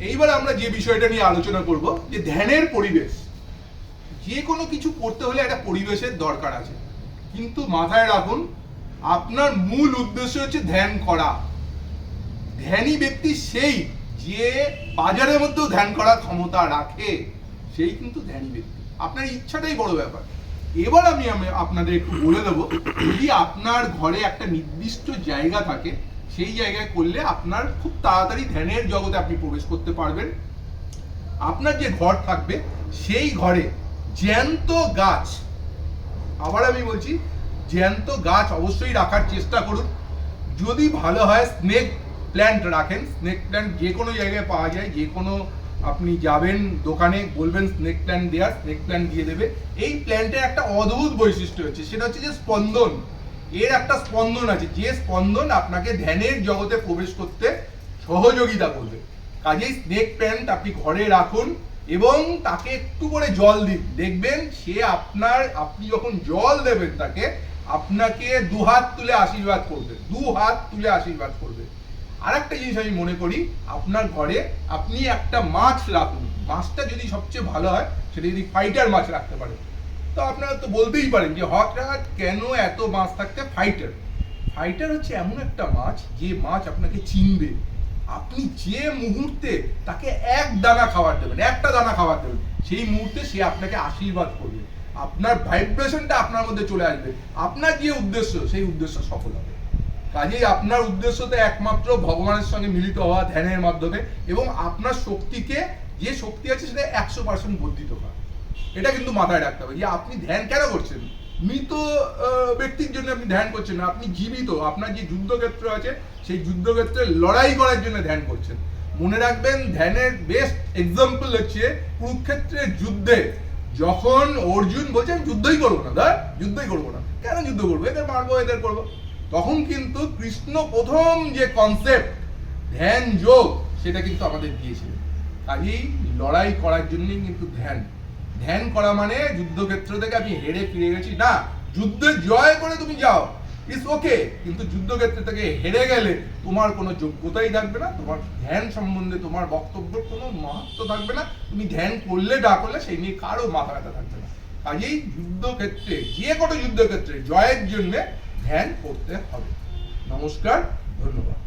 এইবার আমরা যে বিষয়টা নিয়ে আলোচনা করব, যে ধ্যানের পরিবেশ। যে কোনো কিছু করতে হলে একটা পরিবেশের দরকার আছে। কিন্তু মাথায় রাখুন, আপনার মূল উদ্দেশ্য হচ্ছে ধ্যান করা। ধ্যানী ব্যক্তি সেই যে বাজারের মধ্যেও ধ্যান করার ক্ষমতা রাখে, সেই কিন্তু ধ্যানী ব্যক্তি। আপনার ইচ্ছাটাই বড় ব্যাপার। এবার আমি আপনাদের একটু বলে দেবো, যদি আপনার ঘরে একটা নির্দিষ্ট জায়গা থাকে সেই জায়গায় করলে আপনার খুব তাড়াতাড়ি ধ্যানের জগতে আপনি প্রবেশ করতে পারবেন। আপনার যে ঘর থাকবে, সেই ঘরে জ্যান্ত গাছ, আবার আমি বলছি, জ্যান্ত গাছ অবশ্যই রাখার চেষ্টা করুন। যদি ভালো হয় স্নেক প্ল্যান্ট রাখেন। স্নেক প্ল্যান্ট যে কোনো জায়গায় পাওয়া যায়। যে কোনো আপনি যাবেন দোকানে, বলবেন স্নেক প্ল্যান্ট দেওয়ার স্নেক প্ল্যান্ট দিয়ে দেবে। এই প্ল্যান্টের একটা অদ্ভুত বৈশিষ্ট্য হচ্ছে, সেটা হচ্ছে যে স্পন্দন। এর একটা স্পন্দন আছে। যে স্পন্দন আপনাকে ধ্যানের জগতে প্রবেশ করতে সহযোগিতা করবে। কাজেই স্নেক প্ল্যান্ট আপনি ঘরে রাখুন এবং তাকে একটু করে জল দিন। দেখবেন সে আপনার, আপনি যখন জল দেবেন তাকে, আপনাকে দু হাত তুলে আশীর্বাদ করবে। দু হাত তুলে আশীর্বাদ করবে। আরেকটা জিনিস আমি মনে করি, আপনার ঘরে আপনি একটা মাছ রাখুন। মাছটা যদি সবচেয়ে ভালো হয়, সেটা যদি ফাইটার মাছ রাখতে পারেন। তো আপনারা তো বলতেই পারেন যে হঠাৎ কেন এত মাছ থাকতে ফাইটার ফাইটার হচ্ছে এমন একটা মাছ যে মাছ আপনাকে চিনবে। আপনি যে মুহূর্তে তাকে এক দানা খাবার দেবেন, একটা দানা খাবার দেবেন, সেই মুহূর্তে সে আপনাকে আশীর্বাদ করবে। আপনার ভাইব্রেশনটা আপনার মধ্যে চলে আসবে। আপনার যে উদ্দেশ্য, সেই উদ্দেশ্য সফল হবে। কাজেই আপনার উদ্দেশ্য তো একমাত্র ভগবানের সঙ্গে মিলিত হওয়া ধ্যানের মাধ্যমে এবং আপনার শক্তিকে, যে শক্তি আছে সেটা একশো পার্সেন্ট বর্ধিত করা এটা কিন্তু মাথায় রাখতে হবে যে আপনি ধ্যান কেন করছেন? মৃত ব্যক্তির জন্য আপনি ধ্যান করছেন না, আপনি জীবিত। আপনার যে যুদ্ধক্ষেত্র আছে, সেই যুদ্ধক্ষেত্রে লড়াই করার জন্য ধ্যান করছেন। মনে রাখবেন, ধ্যানের বেস্ট এক্সাম্পল হচ্ছে কুরুক্ষেত্রের যুদ্ধে। যখন অর্জুন বলছে, আমি যুদ্ধই করব না দা যুদ্ধই করব না। কেন যুদ্ধ করব? এদের মারবো, এদের করব। তখন কিন্তু কৃষ্ণ প্রথম যে কনসেপ্ট ধ্যান যোগ, সেটা কিন্তু আমাদের দিয়েছিলেন। কাজেই লড়াই করার জন্যই কিন্তু ধ্যান। ধ্যান করা মানে যুদ্ধক্ষেত্র থেকে আমি হেরে ফিরে গেছি। না, যুদ্ধে জয় করে তুমি যাও। ইস ওকে কিন্তু যুদ্ধক্ষেত্র থেকে হেরে গেলে তোমার কোনো যোগ্যতাই থাকবে না, তোমার ধ্যান সম্বন্ধে তোমার বক্তব্যের কোনো মাহাত্ম থাকবে না। তুমি ধ্যান করলে, না করলে সেই নিয়ে কারও মাথা ব্যথা থাকবে না। কাজেই যুদ্ধক্ষেত্রে, যে কোনো যুদ্ধক্ষেত্রে জয়ের জন্যে ধ্যান করতে হবে। নমস্কার, ধন্যবাদ।